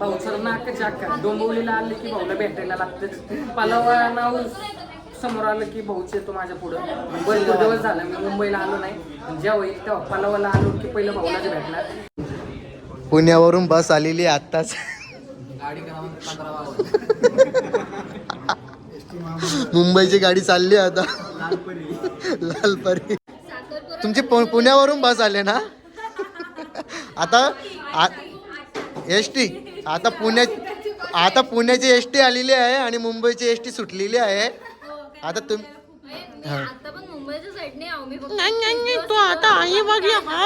भाऊचं नाकाची अक्का डोंबिवलीला आले की भाऊला भेटायला लागतं पलावा नाव समोर आलं की भाऊच येतो माझ्या पुढं. बरेच दिवस झाला मी मुंबईला आलो नाही. जेव्हा येईल तेव्हा पलावाला आलो की पहिलं भाऊलाच भेटणार. पुण्यावरून बस आलेली आहे आत्ताच. गाडी क्रमांक पंधरा मुंबईची गाडी चालली आहे आता. लालपरी. तुमची पु- पुण्यावरून बस आले ना? आता एस टी. आता पुण्या आता पुण्याची एस टी आलेली आहे आणि मुंबईची एस टी सुटलेली आहे. आता तुम हा. आता पण मुंबईच्या साईडने आहो मी फक्त नाही, नाही, नाही, तो आता आई बघ हा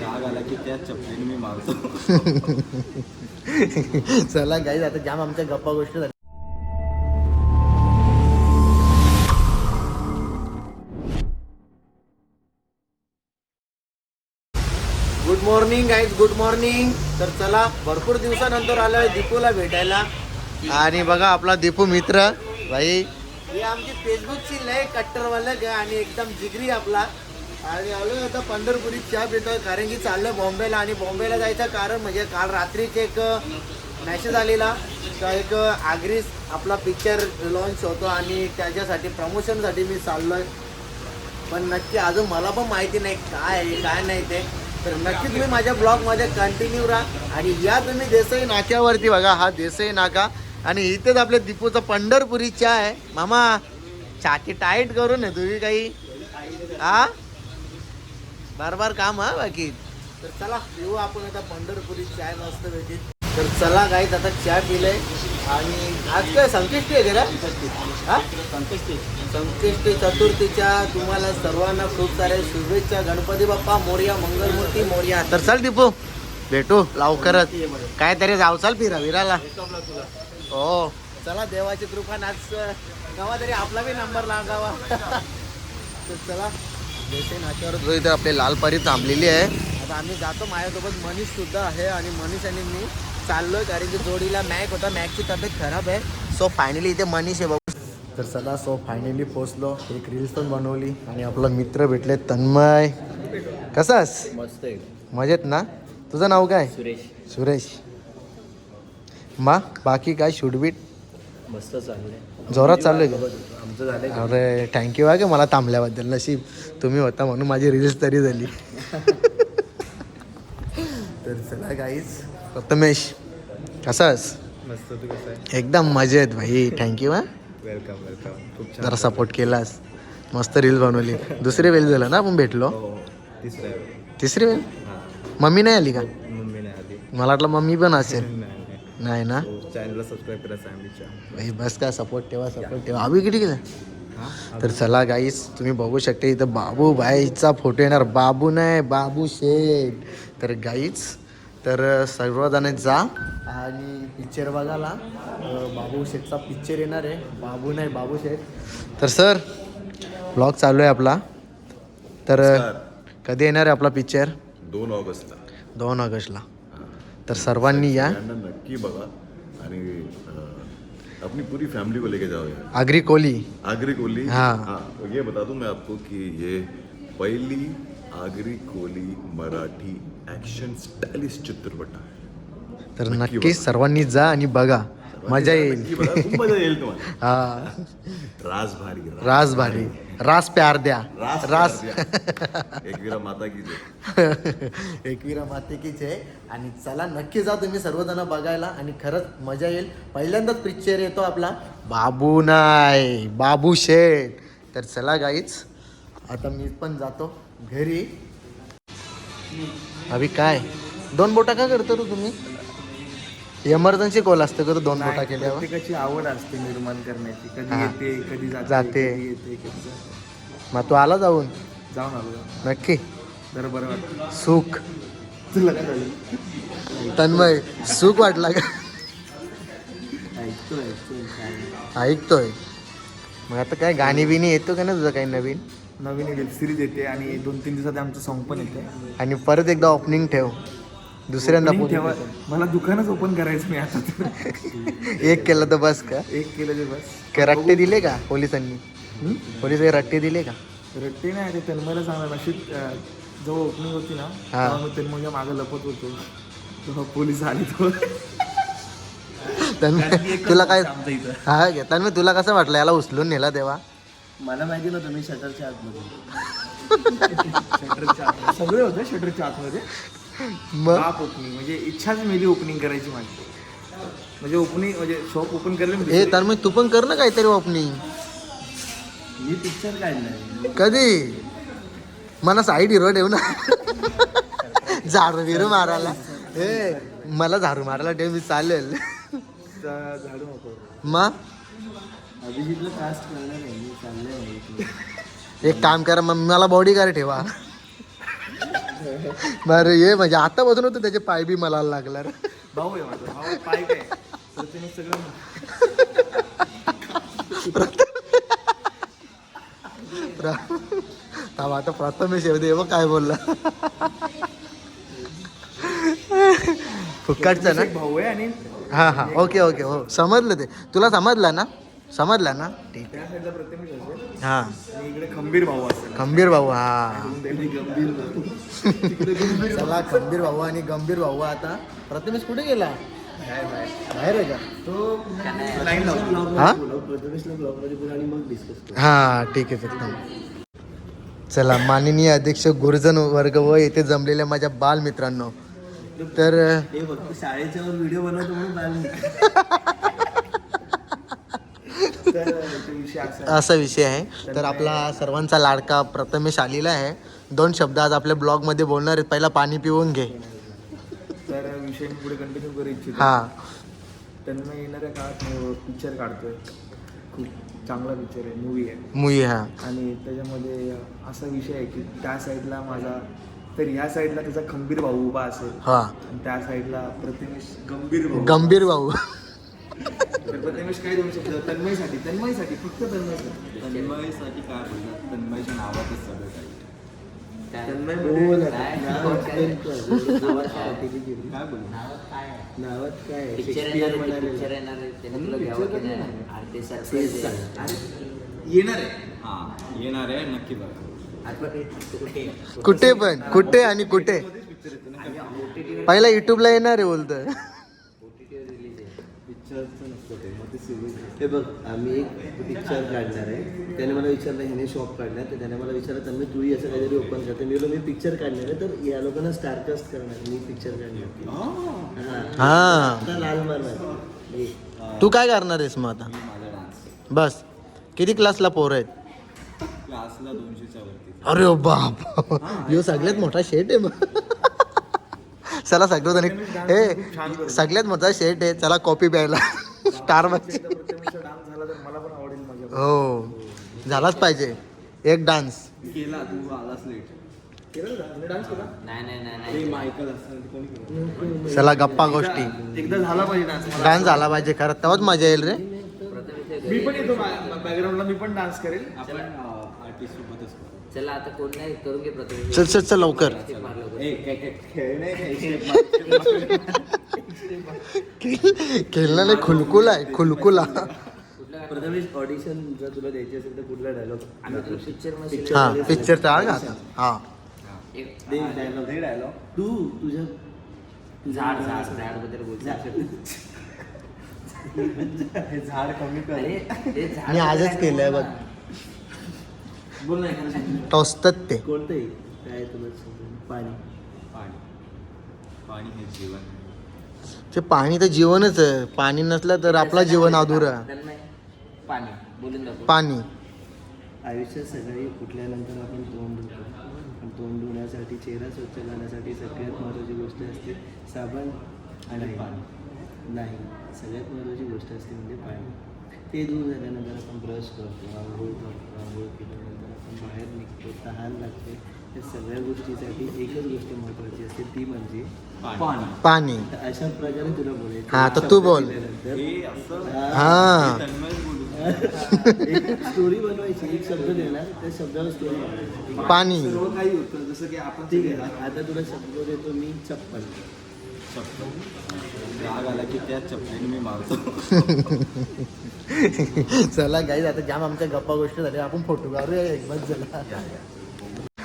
राग आला की त्या चपलीने मी मारतो. चला गाईज आता जाम आमच्या गप्पा गोष्टी झाल्या. मॉर्निंग गाईज गुड मॉर्निंग तर चला भरपूर दिवसानंतर आलोय दीपूला भेटायला. आणि बघा आपला दीपू मित्र. भाई. ही आमची फेसबुकची लय कट्टरवाला आणि एकदम जिगरी आपला. आणि आलो आता पंढरपुरीत चहा पितोय कारण की चाललोय बॉम्बेला आणि बॉम्बेला जायचं कारण म्हणजे काल रात्रीच एक मॅसेज आलेला. तर एक आग्रीस आपला पिक्चर लॉन्च होतो आणि त्याच्यासाठी प्रमोशनसाठी मी चाललोय. पण नक्की अजून मला पण माहिती नाही काय आहे काय नाही ते. तर नक्की तुम्ही माझ्या ब्लॉगमध्ये कंटिन्यू राहा. आणि या तुम्ही देसाई नाक्यावरती बघा हा देसाई नाका. आणि इथेच आपल्या दीपूचा पंढरपुरी चहा आहे. मामा छाती टाईट करून आहे तुम्ही काही. हा बार बार काम हा बाकी. तर चला येऊ आपण आता पंढरपुरी चाय मस्त भेटीत तर चला गाईत आता चहा पिलंय. आणि आज काय संकष्टी आहे जरा? हा? संकष्टी संकष्टी चतुर्थीच्या तुम्हाला सर्वांना खूप साऱ्या शुभेच्छा. गणपती बाप्पा मोर्या मंगलमूर्ती मोर्या. तर चल दीपू भेटू लवकरच. काय तरी जाऊ चाल फिरा विराला. हो. चला देवाची कृपा. आज गावा तरी आपला बी नंबर लागावा. तर चला देसाई नाक्यावर जो इथे आपली लालपारी थांबलेली आहे. आता आम्ही जातो माझ्यासोबत मनीष सुद्धा आहे आणि मनीष आणि मी. चाललोय कारण की जोडीला मॅक होता. मॅकची तब्येत खराब आहे. सो फायनली इथे मनीष आहे. बाबू तर चला सो फायनली पोचलो एक रील्स पण बनवली आणि आपला मित्र भेटले तन्मय. कसास? मस्त आहे. मजेत ना? तुझं नाव काय? सुरेश. सुरेश. मा बाकी काय? शूटबीट मस्त चाललंय. जोरात चालू आहे अरे थँक्यू आहे का मला थांबल्याबद्दल नशीब. तुम्ही होता म्हणून माझी रील्स तरी झाली. तर चला गाईज प्रथमेश कसास? मस्त तू कसं आहे एकदम मजेत भाई थँक्यू हा. वेलकम वेलकम खूप छान. जरा सपोर्ट केलास. मस्त रील्स बनवली. दुसरी वेळ झालं ना आपण भेटलो? हो तिसरं आहे तिसरी वेळ हां. मम्मी नाही आली का? मम्मी नाही आधी मला वाटलं मम्मी पण असेल. नाही नाही. नाही ना? हो चॅनलला सबस्क्राईब करा फॅमिलीच्या भाई बस का सपोर्ट ठेवा सपोर्ट ठेवा. अभि किती हां? तर चला गाईस तुम्ही बघू शकता इथं बाबू बाईचा फोटो येणार. बाबू नाही बाबू शेठ. तर गाईच तर सर्वजण जा आणि पिक्चर बघायला. बाबू शेठचा पिक्चर येणार आहे. बाबू नाही बाबू शेठ. तर सर ब्लॉग चालू आहे आपला. तर कधी येणार आहे आपला पिक्चर दोन ऑगस्टला. दोन ऑगस्टला. तर सर्वांनी या. नक्की बघा. आणि अपनी पूरी फैमिली को लेके जाओ यार आगरी कोली. आगरी कोली? हाँ। हाँ. ये बता दूं मैं आपको कि ये पहली आगरी कोली मराठी ॲक्शन स्टायलिश चित्रपट आहे. तर नक्की. सर्वांनी जा आणि बघा. मजा येईल. मजा येईल तुम्हाला. हा. राज भारी रास भारी. रास प्यार द्या. रास रास. एकवीरा माता की जय एकविरा मातेकीच. आहे आणि चला नक्की जा तुम्ही सर्वजण बघायला आणि खरंच मजा येईल. पहिल्यांदाच पिक्चर येतो आपला. बाबू नाय बाबू शेठ. तर चला गाईच आता मी पण जातो घरी. अभि काय? दोन बोटा का करतो रे तुम्ही? इमर्जन्सी कॉल असतं का रे दोन बोटा केल्यावर? प्रत्येकाची आवड असते निर्माण करण्याची. कधी हां. येते कधी जाते जाते. कधी येते कधी जाते. मग तू आला जाऊन? जाऊन आलो नक्की. जरा बरं वाटतं सुख. तुला काय झालं? तन्मय सुख वाटला का? ऐकतो ऐकतो काय ऐकतोय. मग आता काय गाणी बिणी येतो का ना तुझं काही नवीन? नवीन वेब सिरीज येते आणि दोन तीन दिवसात आमचं सॉन्ग पण येते. आणि परत एकदा ओपनिंग ठेव. दुसऱ्यांदा Opening ठेवा. मला दुकानच ओपन करायचं मी आता. तर. एक केलं तर बस का? एक केलं ते बस. काय रट्टे दिले का पोलिसांनी? पोलीस काही रट्टे दिले का? रट्टे नाही ते तन्मयला सांगणार नशीब अं, जेव्हा ओपनिंग होती ना हा. तेव्हा मी तन्मयच्या मागं लपत होतो. तो पोलीस आले तो. तन्मय तुला काय हा घे तन्मय तुला कसं वाटलं? याला उचलून नेला तेव्हा? मला माहिती नव्हतं मी शटरच्या आतमध्ये. सगळे होते शटरच्या आतमध्ये. मग? बाप ओपनिंग म्हणजे इच्छाच मेली ओपनिंग करायची माझी. म्हणजे ओपनिंग म्हणजे शॉप ओपन करायला मी ए दुसरी- तन्मय तू पण कर ना काहीतरी ओपनिंग मी पिक्चर काढलाय कधी? मला साईड हिरो ठेव ना. झाडू बिरू मारायला. ए मला झाडू मारायला ठेव मी चालेल. झाडू नको. मग? अभिजितला कास्ट करणार आहे मी चाललंय माहिती एक काम करा मग मला बॉडी गार्ड ठेवा. बरं ये म्हणजे आता बसून होतं त्याचे पाय बी मला लागला रे. भाऊ आहे माझा भाऊ पाय काय? प्रत्येक सगळं आता प्रथमेश येऊ दे बघ काय बोलला. फुक्काटचा ना? भाऊ आहे आणि हा हा ओके ओके हो समजलं ते. तुला समजलं ना? समजलं ना? ठीक त्या साईडला प्रत्येक असेल हा. आणि इकडे खंबीर भाऊ असेल खंबीर भाऊ हा. गंभीर भाऊ. चला खंबीर भाऊ आणि गंभीर भाऊ. आता प्रथमेश कुठे गेला? बाहेर आहे का? तो लाईन लावतो. हा? प्रथमेशला ब्लॉगमध्ये बोल आणि मग डिस्कस करू. हा ठीक आहे एकदम चला माननीय अध्यक्ष गुरुजन वर्ग व येथे जमलेल्या माझ्या बाल मित्रांनो तर हे शाळेच्या व्हिडिओ बनवतो म्हणून बाहेर असा विषय आहे. तर आपला सर्वांचा लाडका प्रथमेश आलेला आहे. दोन शब्द आज आपल्या ब्लॉगमध्ये बोलणार आहेत. पहिला पाणी पिऊन घे. तर विषय मी पुढे कंटिन्यू करू इच्छितो. हा. त्यांना येणाऱ्या काळात पिक्चर काढतोय. खूप चांगला पिक्चर आहे. मूवी आहे. मुई हा. आणि त्याच्यामध्ये असा विषय आहे की त्या साईडला माझा तर ह्या साईडला त्याचा खंबीर भाऊ उभा असेल. हा. आणि त्या साईडला प्रथमेश गंभीर भाऊ गंभीर भाऊ. प्रथमेश काय देऊ शकतो? तन्मयसाठी. तन्मयसाठी फक्त तन्मयसाठी. तन्मयसाठी काय बोलतात तन्मयच्या नावातच सगळं काही तन्मय बोल आता. नावात काय? बोलू नावात काय? शेक्सपियर येणार आहे म्हणाले. येणार हां येणार आहे नक्की बघा. कुठे? पण कुठे आणि कुठे? पहिला युट्यूबला येणार आहे बोलतं पिक्चरचं नसतं ते मग ते सिरीज हे बघ आम्ही एक पिक्चर काढणार आहे. त्याने मला विचारलं ह्याने शॉप काढणार तर त्याने मला विचारलं तर मी तूही असं काहीतरी ओपन करते मी मी पिक्चर काढणार आहे तर या लोकांना स्टारकास्ट करणार मी पिक्चर काढणार हां. हा. आता लाल मारणार हे. तू काय करणार आहेस मग आता? बस. किती क्लासला पोरं आहेत? क्लासला दोनशेच्या वरती. अरे बाप. यो सगळ्यात मोठा शेट आहे मग. चला सगळं हे सगळ्यात मोठा शेट आहे. चला कॉपी प्यायला. स्टार एकदा प्रथमेशचा डान्स झाला तर मला पण आवडेल माझ्या हो. झालाच पाहिजे. एक डान्स. केला तू आलास लेट केलं डान्स केला? नाही नाही नाही नाही. मायकल असं कोणी केलं? चला गप्पा गोष्टी. एकदा झाला पाहिजे डान्स डान्स झाला पाहिजे खरं. तेव्हाच मजा येईल रे. मी पण येतो बॅकग्राऊंडला मी पण डान्स करेल. आपण सोबतच. चला आता कोण नाही करून घे प्रथम चल चल चल लवकर. ए काय काय खेळणं नाही खुलकुला आहे खुलकुला. प्रथमेश ऑडिशन जर तुला द्यायची असेल तर कुठला डायलॉग पिक्चरमध्ये हा पिक्चर टाळ का आता. हा. एक दे डायलॉग दे डायलॉग तू तुझ्या झाड झाड झाडबद्दल बोलतो हे झाड कमी कर. अरे ते झाड मी आजच केलंय बघ. बोल नाही खरं सांग. टोचतात ते कोणतंही. काय तुला समजेल? पाणी. पाणी. पाणी हे जीवन आहे. ते पाणी तर जीवनच आहे. पाणी नसलं तर आपला जीवन अधुरा. पाणी. बोलून दाखव. पाणी. आयुष्यात सकाळी उठल्यानंतर आपण तोंड धुतो. पण तोंड धुण्यासाठी चेहरा स्वच्छ करण्यासाठी सगळ्यात महत्त्वाची गोष्ट असते साबण आणि पाणी. नाही. सगळ्यात महत्त्वाची गोष्ट असते म्हणजे पाणी. ते दूर झाल्यानंतर आपण ब्रश करतो आंघोळ करतो आंघोळ केल्यानंतर बाहेर निघतो तहान लागते. या सगळ्या गोष्टीसाठी एकच गोष्ट महत्त्वाची असते ती म्हणजे पाणी. पाणी. तर अशा प्रकारे तुला बोलायचं हा, तर तू बोल. दिल्यानंतर हे असं हा. तन्मय बोलू एक स्टोरी बनवायची एक शब्द देणार त्या शब्दावर स्टोरी बनवायची. पाणी. सर्व काही होतं जसं की आपण ठीक आहे आता तुला शब्द देतो मी चप्पल. राग आला की त्या चप्पलीने मी मारतो. चला गाईज आता जाम आमच्या गप्पा गोष्टी झाल्या आपण फोटो काढूया झाला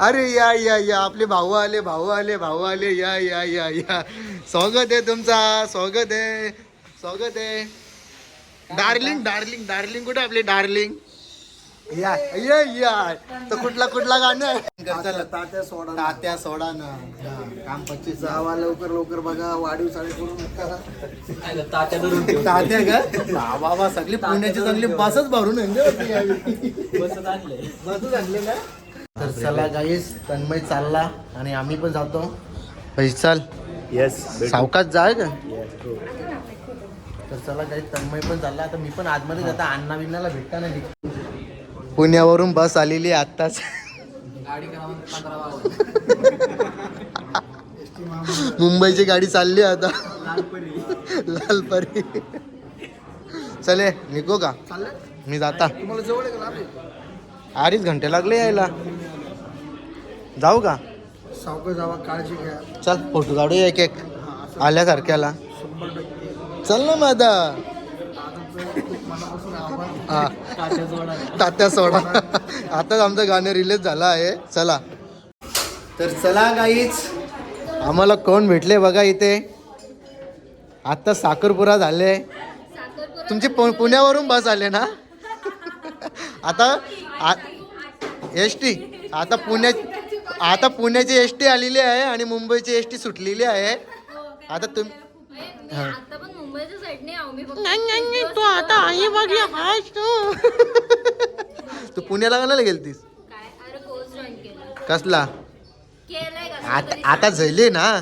अरे या या या. आपले भाऊ आले भाऊ आले भाऊ आले. या या या या. स्वागत आहे तुमचा. स्वागत आहे. स्वागत आहे. डार्लिंग डार्लिंग डार्लिंग कुठे आपली डार्लिंग तर कुठला कुठला गाणं आहे? तात्या सोडा तात्या सोडा ना काम पच्चीस जावा लवकर लवकर बघा वाढीव साडे करू. नका तात्या का? बाबा सगळी पुण्याची चांगली बसच भरून. बसच आणले ना तर चला गाईस तन्मय चालला आणि आम्ही पण जातो. पैसे चाल. येस सावकाश जाय का? तर चला काही तन्मय पण चालला. आता मी पण आतमध्ये जाता. अण्णा बिन्नाला भेटता नाही पुण्यावरून बस आलेली आत्ताच. मुंबईची गाडी चालली आता. लालपरी. चले निघो का? मी जाता? अडीच घंटे लागले यायला. जाऊ का? जावा काळजी घ्या. चल फोटो काढूया एक एक. आल्यासारख्याला. चल ना मनापासून आभार हा. तात्या सोडा. आताच आमचं गाणं रिलीज झालं आहे. चला. तर चला गाईच आम्हाला कोण भेटले बघा इथे. आता साखरपुरा झाले. तुमची पु- पुण्यावरून बस आले ना? आता एस टी. आता पुण्या आता पुण्याची एस टी आलेली आहे आणि मुंबईची एस टी सुटलेली आहे. आता तुम आता पण मुंबईच्या साईडने आहो मी फक्त तू आता आई बघी हाच तू. तू पुण्याला का गेलतीस? काय? अरे कोर्स जॉईन केला. कसला? केलाय का आता आता झैली ना?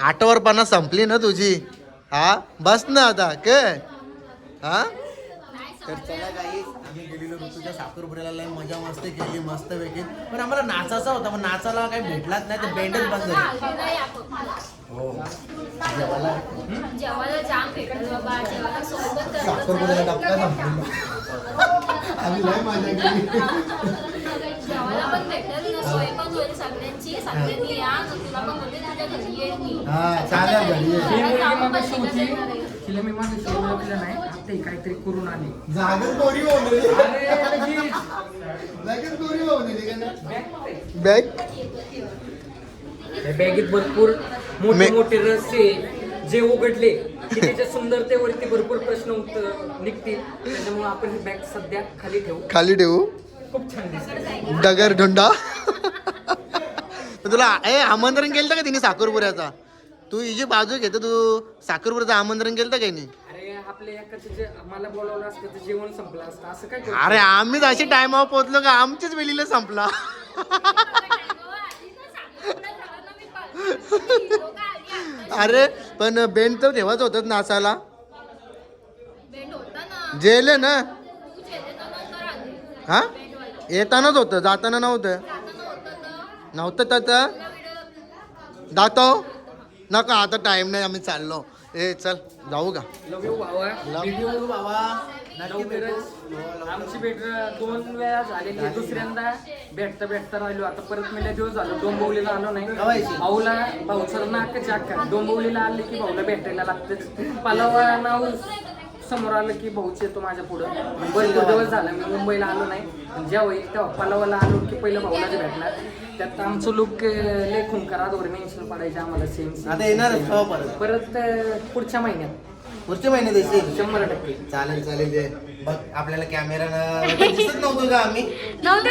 आठवरपणा संपली ना तुझी. हा? बस ना आता काय हा? तर चला गाईस आम्ही गेलेलो ऋतूच्या साखरपुड्याला लय मजा मस्ती केली मस्त पैकी. पण आम्हाला नाचायचा होता पण नाचायला काही भेटलाच नाही तर बँडच बंद झाली. नाही आपण. जेवायला? जाम भेटल बाबा जेवायला सोबत साखरपुड्याला आम्ही लय मजा केली. जेवायला पण भेटेल ना सोय पण होईल सगळ्यांची. सगळ्यांनी या तर तुला पण बोलते तुझ्या घरी मी. हा चालेल घरी ये. तिला नाही आता काहीतरी करून आली. जागच गोरी होऊन गेली. अरे लगेच. लगेच गोरी होऊन गेली का नाही? बॅग बॅगेत भरपूर मोठे मोठे रहस्य जे उघडले की त्याच्या सुंदरतेवरती भरपूर प्रश्न उत्तर निघतील. त्याच्यामुळे आपण ही बॅग सध्या खाली ठेवू. खाली ठेवू? खूप छान दिसते डगर ढोंडा? तुला ए आमंत्रण केलं का तिने साखरपुऱ्याचा? तू हिची बाजू घेतो तू साखरपुऱ्याचं आमंत्रण केलं का नाही अरे आपल्या एकाचं जे मला बोलावलं असतं तर जेवण संपलं असतं. असं काय करतो? अरे आम्हीच अशी टायमावर पोहोचलो का? आमच्याच वेळीला संपला. अरे पण बेंड तर तेव्हाच होतच नाचायला. बेंड होता ना. जेले ना. हा? येतानाच होतं जाताना नव्हतं. नव्हतं तर जातो नका आता टाइम नाही आम्ही चाललो. ए चल जाऊ का? लव यू भावा. व्हिडिओ बाबा लवकरच आमची भेट दोन वेळा झालेली आहे दुसऱ्यांदा भेटता भेटता राहिलो. आता परत मी लय दिवस झालो डोंबवलीला आलो नाही. कवायची? भाऊला भाऊचं नाक चाक्का डोंबवलीला आले की भाऊला भेटायला लागतेच. पलावा नाव. समोर आलं की भाऊच येतो माझ्या पुढं. बरेच दिवस झाला मी मुंबईला आलो नाही. जेव्हा होईल तेव्हा पलावाला आलो की पहिलं भाऊलाच भेटणार त्यात आमचं लुक लय खून करा मेन्शन पडायचे आम्हाला सेम आता येणारच हो परत. पुढच्या महिन्यात. पुढच्या महिन्यात येशील? शंभर टक्के. चालेल चालेल. बघ आपल्याला कॅमेरा दिसत नव्हतं का आम्ही? नव्हतं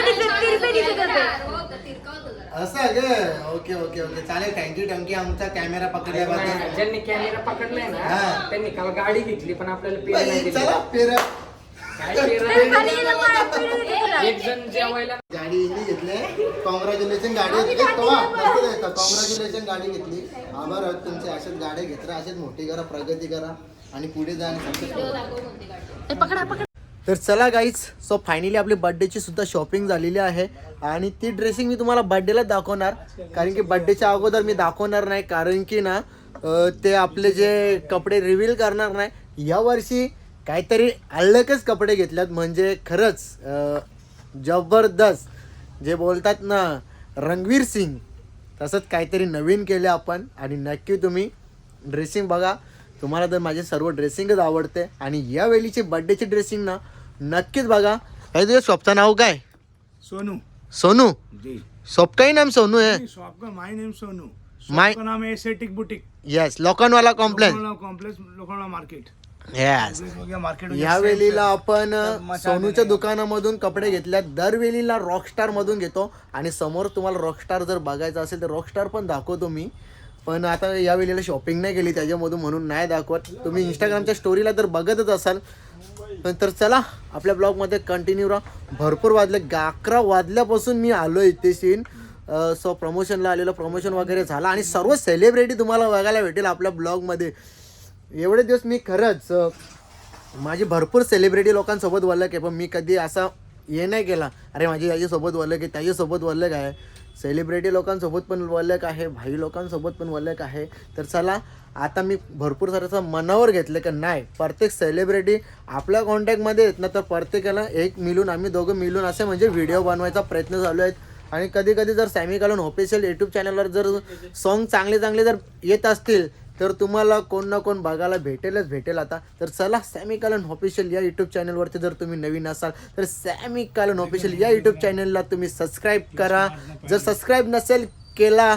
असं ग. Okay okay okay. चालेल थँक्यू थँक्यू आमचा कॅमेरा पकडल्याबद्दल नाही, ज्यांनी कॅमेरा पकडलाय ना हा. त्यांनी काल गाडी घेतली पण आपल्याला पेर नाही बाई, दिली. चला पेरा. काय पेर आहे? एक जण जेवायला गाडी इकडे घेतली. कॉंग्रॅच्युलेशन गाडी घेतली. कॉंग्रॅच्युलेशन गाडी घेतली. आभार आहोत तुमचे. अशाच गाड्या घेत राहा अशाच मोठी करा प्रगती करा. आणि पुढे जा आणि success करा. तर चला गाईच सो फायनली आपली बर्थडेची सुद्धा शॉपिंग झालेली आहे. आणि ती ड्रेसिंग मी तुम्हाला बर्थडेला दाखवणार. कारण की बर्थडेच्या अगोदर मी दाखवणार नाही कारण की ना ते आपले जे कपडे रिव्हील करणार नाही यावर्षी काहीतरी अलगच कपडे घेतल्यात. म्हणजे खरंच जबरदस्त. जे बोलतात ना रणवीर सिंग तसंच काहीतरी नवीन केले आपण. आणि नक्की तुम्ही ड्रेसिंग बघा. तुम्हाला तर माझे सर्व ड्रेसिंगच आवडते. आणि या वेळीची बर्थडेची ड्रेसिंग ना नक्कीच बघा. काय तुझ्या शॉपचं नाव काय? सोनू. सोनू? जी. शॉप काही नाम सोनू आहे? शॉप का माय नेम सोनू. माय का नाम है aesthetic boutique. Yes Lokhandwala complex complex Lokhanda market yes market या वेळेला आपण सोनूच्या दुकानामधून कपडे घेतल्यात. दरवेळीला रॉकस्टार मधून घेतो. आणि समोर तुम्हाला रॉकस्टार जर बघायचं असेल तर रॉकस्टार पण दाखवतो मी. पण आता या वेळेला शॉपिंग नाही केली त्याच्यामधून म्हणून नाही दाखवत. तुम्ही इंस्टाग्रामच्या स्टोरीला तर बघतच असाल. तर चला आपल्या ब्लॉगमध्ये कंटिन्यू राहा. भरपूर वाजले. गाकरा वाजल्यापासून मी आलो इथे सीन सो प्रमोशनला आलेलं. प्रमोशन वगैरे झालं. आणि सर्व सेलिब्रिटी तुम्हाला बघायला भेटेल आपल्या ब्लॉगमध्ये. एवढे दिवस मी खरंच माझी भरपूर सेलिब्रिटी लोकांसोबत बोललं की पण मी कधी असा हे नाही केला. अरे माझी याच्यासोबत बोललं की त्याच्यासोबत बोललं काय सेलिब्रिटी लोकांसोबत पण वलक आहे भाई लोकांसोबत पण वलक आहे. तर चला आता मी भरपूर सारं मनावर घेतलं की नाही प्रत्येक सेलिब्रिटी आपल्या कॉन्टॅक्टमध्ये येत ना तर प्रत्येकाला एक मिळून आम्ही दोघं मिळून असे म्हणजे व्हिडिओ बनवायचा प्रयत्न चालू आहेत. आणि कधी कधी जर सॅमी कालून ऑफिशियल यूट्यूब चॅनलवर जर सॉन्ग चांगले चांगले जर येत असतील तर तुम्हाला कोण ना कोण बघायला भेटेलच भेटेल आता. तर चला सॅमी कालन ऑफिशियल या यूट्यूब चॅनलवरती जर तुम्ही नवीन असाल तर सॅमी कालन ऑफिशियल या यूट्यूब चॅनलला तुम्ही सबस्क्राईब करा. जर सबस्क्राईब नसेल केला.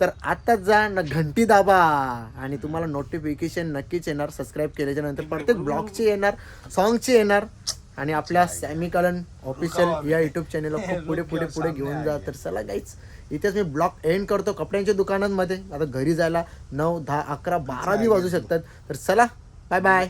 तर आता जा न घंटी दाबा. आणि तुम्हाला नोटिफिकेशन नक्कीच येणार सबस्क्राईब केल्याच्यानंतर प्रत्येक ब्लॉगची येणार सॉन्गची येणार. आणि आपल्या सॅमी ऑफिशियल या यूट्यूब चॅनलला खूप पुढे पुढे पुढे घेऊन जा. तर चला गाईच इथेच मी ब्लॉग एंड करतो कपड्यांच्या दुकानांमध्ये. आता घरी जायला नऊ दहा अकरा बारा बी वाजू शकतात. तर चला बाय बाय